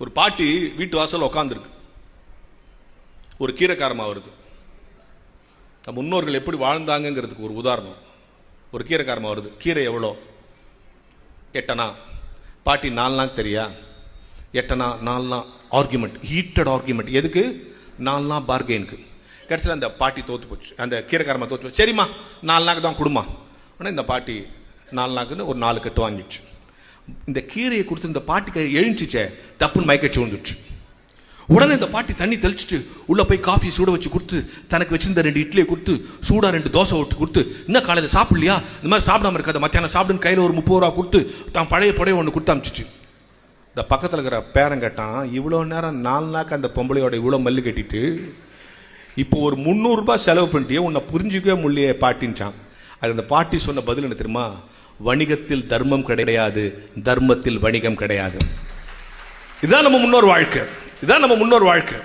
ஒரு பாட்டி வீட்டு வாசல் உட்காந்துருக்கு ஒரு கீரைக்காரமாக வருது நம் முன்னோர்கள் எப்படி வாழ்ந்தாங்கங்கிறதுக்கு ஒரு உதாரணம். ஒரு கீரைக்காரமாக வருது. கீரை எவ்வளோ? எட்டனா? பாட்டி நாலு தெரியா? எட்டனா? நாலு நாள் ஆர்குமெண்ட் ஹீட்டட் ஆர்குமெண்ட் எதுக்கு? நாலு நாள் பார்கெயினுக்கு கடைசியில் அந்த பாட்டி தோத்து போச்சு. அந்த கீரைக்காரமாக தோத்து போச்சு. சரிம்மா நாலு நாக்கு தான் கொடுமா. ஆனால் இந்த பாட்டி நாலு நாக்குன்னு ஒரு நாலு கட்டு வாங்கிடுச்சு. இந்த கீரையை கொடுத்து இந்த பாட்டிக்கு எழுந்துச்சே தப்புன்னு மயக்கச்சு விழுந்துச்சு உடனே இந்த பாட்டி தண்ணி தெளிச்சிட்டு உள்ள போய் காஃபி சூட வச்சு கொடுத்து தனக்கு வச்சிருந்த ரெண்டு இட்லியை கொடுத்து சூடா ரெண்டு தோசை விட்டு கொடுத்து இன்னும் காலையில் சாப்பிடலையா? இந்த மாதிரி சாப்பிடாம இருக்காது மத்தியானம் சாப்பிடுன்னு கையில் ஒரு முப்பது ரூபா கொடுத்து தான் பழைய புடைய ஒன்று கொடுத்து அமிச்சிச்சு. இந்த பக்கத்தில் இருக்கிற பேரன் கேட்டான் இவ்வளோ நேரம் நாலு நாக்கு அந்த பொம்பளையோட இவ்வளோ மல்லு கட்டிட்டு இப்போ ஒரு முந்நூறுரூபா செலவு பண்ணிட்டியே உன்னை புரிஞ்சிக்கவே முடியலையே பாட்டின்ச்சான் அது அந்த பாட்டி சொன்ன பதில் என்ன தெரியுமா? வணிகத்தில் தர்மம் கிடையாது தர்மத்தில் வணிகம் கிடையாது. இதுதான் நம்ம முன்னோர் வாழ்க்கை. இதுதான் நம்ம முன்னோர் வாழ்க்கை.